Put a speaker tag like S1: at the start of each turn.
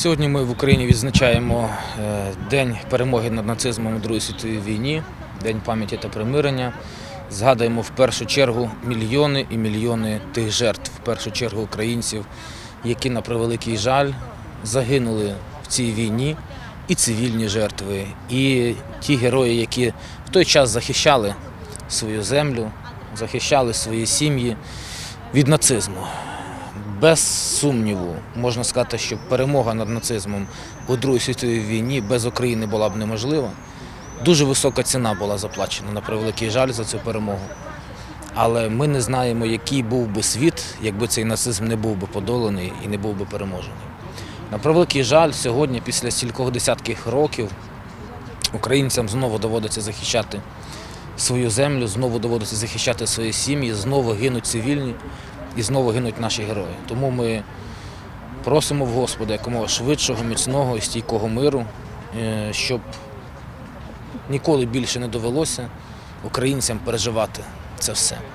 S1: Сьогодні ми в Україні відзначаємо е, День перемоги над нацизмом у Другій світовій війні, День пам'яті та примирення. Згадуємо в першу чергу мільйони і мільйони тих жертв, в першу чергу українців, які на превеликий жаль загинули в цій війні, і цивільні жертви, і ті герої, які в той час захищали свою землю, захищали свої сім'ї від нацизму. Без сумніву можна сказати, що перемога над нацизмом у Другій світовій війні без України була б неможлива. Дуже висока ціна була заплачена на превеликий жаль за цю перемогу. Але ми не знаємо, який був би світ, якби цей нацизм не був би подоланий і не був би переможений. На превеликий жаль, сьогодні, після стількох десятків років, українцям знову доводиться захищати свою землю, знову доводиться захищати свої сім'ї, знову гинуть цивільні і знову гинуть наші герої. Тому ми просимо в Господа якомога швидшого, міцного і стійкого миру, е, щоб ніколи більше не довелося українцям переживати це все.